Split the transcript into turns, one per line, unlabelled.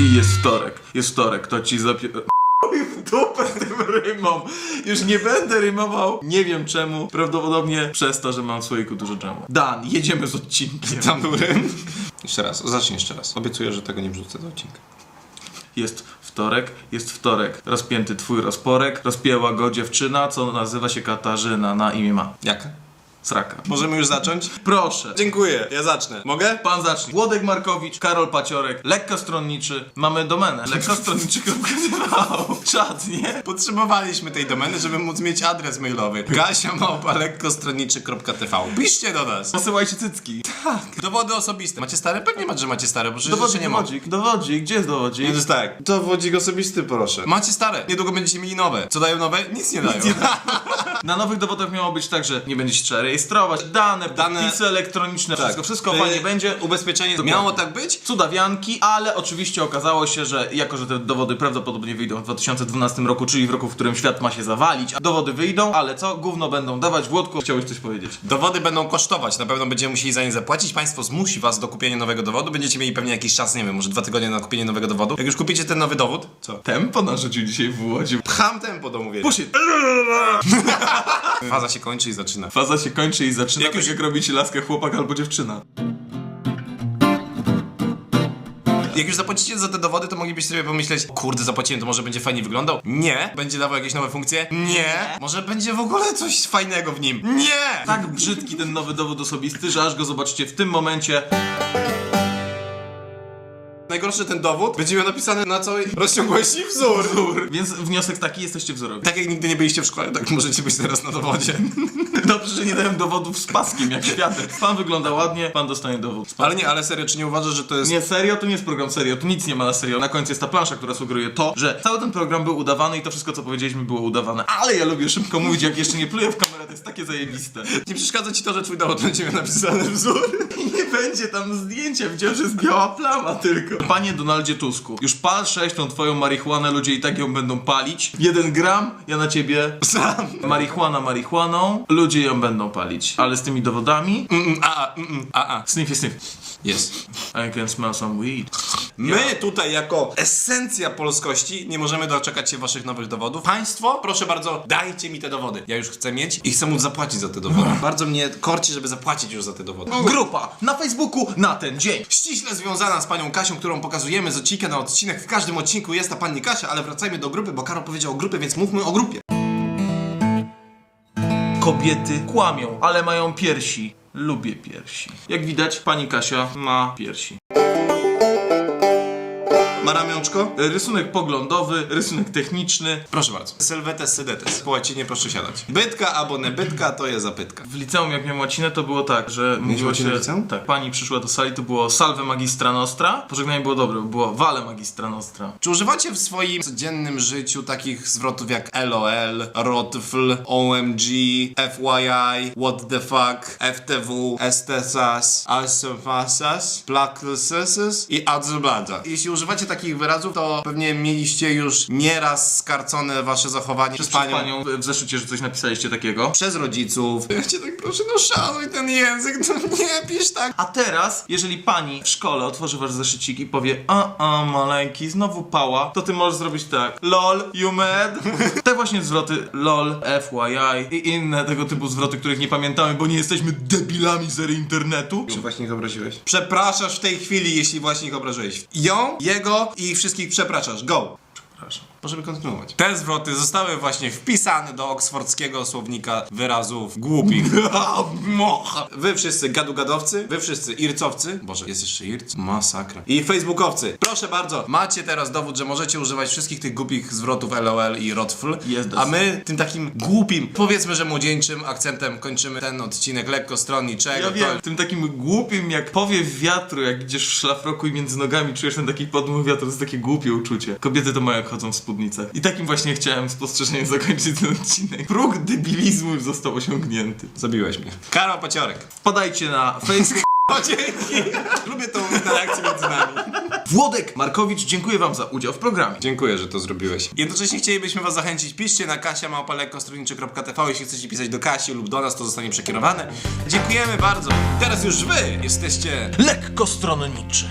I jest wtorek. Jest wtorek, to ci zapie... W dupę tym rymom. Już nie będę rymował. Nie wiem czemu. Prawdopodobnie przez to, że mam w swojej kulturze dżemu. Dan, jedziemy z odcinkiem.
Tam był rym. Jeszcze raz, zacznij jeszcze raz. Obiecuję, że tego nie wrzucę do odcinka.
Jest wtorek, jest wtorek. Rozpięty twój rozporek. Rozpięła go dziewczyna, co nazywa się Katarzyna. Na imię ma.
Jak?
Sraka.
Możemy już zacząć?
Proszę.
Dziękuję, ja zacznę. Mogę?
Pan zacznie. Włodek Markowicz, Karol Paciorek, lekkostronniczy. Mamy domenę. Lekkostronniczy.tv. Czad, nie?
Potrzebowaliśmy tej domeny, żeby móc mieć adres mailowy. Gasia małpa lekkostronniczy.tv. Piszcie do nas.
Posyłajcie cycki.
Dowody osobiste. Macie stare? Pewnie macie, że macie stare, bo przecież
Dowodzik,
jeszcze nie ma.
dowodzik, dowodzik. Gdzie jest dowodzik?
Jest tak. Dowodzik osobisty proszę. Macie stare. Niedługo będziecie mieli nowe. Co dają nowe? Nic nie dają.
Na nowych dowodach miało być tak, że nie będzie się trzeba rejestrować, dane,
Dane-
podpisy elektroniczne, wszystko, wszystko
Y,
fajnie będzie.
Ubezpieczenie
Dokładnie.
miało tak być?
Cudawianki, ale oczywiście okazało się, że jako, że te dowody prawdopodobnie wyjdą w 2012 roku, czyli w roku, w którym świat ma się zawalić, a dowody wyjdą, ale co? Gówno będą dawać. Włodku, chciałeś coś powiedzieć?
Dowody będą kosztować, na pewno będziemy musieli za nie zapłacić. Państwo zmusi was do kupienia nowego dowodu. Będziecie mieli pewnie jakiś czas, nie wiem, może dwa tygodnie na kupienie nowego dowodu. Jak już kupicie ten nowy dowód, co?
Tempo narzucił dzisiaj w Łodzi.
Pcham tempo do mówienia.
Push it.
Faza się kończy i zaczyna.
Faza się kończy i zaczyna
Jak
jak,
już-
jak robicie laskę chłopak albo dziewczyna.
Jak już zapłacicie za te dowody, to moglibyście sobie pomyśleć, kurde, zapłaciłem, to może będzie fajnie wyglądał? Nie. Będzie dawał jakieś nowe funkcje? Nie. Może będzie w ogóle coś fajnego w nim? Nie.
Tak brzydki ten nowy dowód osobisty, że aż go zobaczycie w tym momencie.
Najgorszy ten dowód będzie miał napisany na całej rozciągłości wzór.
Więc wniosek taki, jesteście wzorowi.
Tak jak nigdy nie byliście w szkole, tak możecie być teraz na dowodzie.
Dobrze, że nie dałem dowodów z paskiem, jak światek. Pan wygląda ładnie, pan dostanie dowód. z paskiem.
Ale nie, ale serio, czy nie uważasz, że to jest...
Nie, serio, to nie jest program serio, tu nic nie ma na serio. Na końcu jest ta plansza, która sugeruje to, że cały ten program był udawany i to wszystko, co powiedzieliśmy, było udawane. Ale ja lubię szybko mówić, jak jeszcze nie pluję w kamerę, to jest takie zajebiste.
Nie przeszkadza ci to, że twój dowód będzie miał napisany wzór?
I nie będzie tam zdjęcia, widziałem, że jest biała plama tylko. Panie Donaldzie Tusku, już pal 6 tą twoją marihuanę, ludzie i tak ją będą palić. Jeden gram, ja na ciebie
Sam.
marihuana marihuaną, ludzie ją będą palić. Ale z tymi dowodami,
Mm, a, a, mm, a, a.
sniffy sniff.
Jest.
I can smell some weed.
My tutaj jako esencja polskości nie możemy doczekać się waszych nowych dowodów. Państwo, proszę bardzo, dajcie mi te dowody. Ja już chcę mieć i chcę móc zapłacić za te dowody. Bardzo mnie korci, żeby zapłacić już za te dowody.
Grupa na Facebooku na ten dzień.
Ściśle związana z panią Kasią, którą pokazujemy z odcinka na odcinek. W każdym odcinku jest ta pani Kasia, ale wracajmy do grupy, bo Karol powiedział o grupie, więc mówmy o grupie.
Kobiety kłamią, ale mają piersi. Lubię piersi. Jak widać, pani Kasia ma piersi.
Ma ramionczko?
Rysunek poglądowy, rysunek techniczny.
Proszę bardzo. Sylwetes sydetes. Płaci, nie proszę siadać. Bytka albo nebytka to jest zapytka.
W liceum, jak miałem łacinę, to było tak, że mówiło
łacinę
się...
w liceum?
Tak, pani przyszła do sali, to było salve magistra nostra. Pożegnanie było dobre, bo było wale magistra nostra.
Czy używacie w swoim codziennym życiu takich zwrotów jak LOL, ROTFL, OMG, FYI, What the fuck, FTW, STSAS, ASFASAS, PLAKSESES i ADZBADZA? Jeśli używacie takich wyrazów, to pewnie mieliście już nieraz skarcone wasze zachowanie przez
Przez
panią.
panią w zeszycie, że coś napisaliście takiego.
Przez rodziców. Ja cię tak proszę, no szanuj ten język, no nie pisz tak.
A teraz, jeżeli pani w szkole otworzy wasz zeszycik i powie a a maleńki, znowu pała, to ty możesz zrobić tak LOL, you mad? Te właśnie zwroty LOL, FYI i inne tego typu zwroty, których nie pamiętamy, bo nie jesteśmy debilami z ery internetu.
Czy właśnie ich obraziłeś? Przepraszasz w tej chwili, jeśli właśnie ich obraziłeś. Ją, jego i ich wszystkich przepraszasz. Go!
Przepraszam.
Możemy kontynuować. Te zwroty zostały właśnie wpisane do oksfordzkiego słownika wyrazów głupich. Mocha. Wy wszyscy gadugadowcy, wy wszyscy ircowcy. Boże, jest jeszcze irc? Masakra. I facebookowcy. Proszę bardzo, macie teraz dowód, że możecie używać wszystkich tych głupich zwrotów LOL i rotfl.
Jest
A my tym takim głupim, powiedzmy, że młodzieńczym akcentem kończymy ten odcinek lekko stronniczego.
Ja wiem, tym takim głupim jak powiew wiatru, jak idziesz w szlafroku i między nogami czujesz ten taki podmuch wiatru, to jest takie głupie uczucie. Kobiety to mają jak chodzą w spódnicach. I takim właśnie chciałem spostrzeżeniem zakończyć ten odcinek. Próg debilizmu już został osiągnięty.
Zabiłeś mnie. Karol Paciorek.
Wpadajcie na Facebook.
O, dzięki! Lubię tą interakcję między nami.
Włodek Markowicz, dziękuję wam za udział w programie.
Dziękuję, że to zrobiłeś. Jednocześnie chcielibyśmy was zachęcić, piszcie na kasia.małpalekkostroniczy.tv Jeśli chcecie pisać do Kasi lub do nas, to zostanie przekierowane. Dziękujemy bardzo. Teraz już wy jesteście
Lekko stronniczy.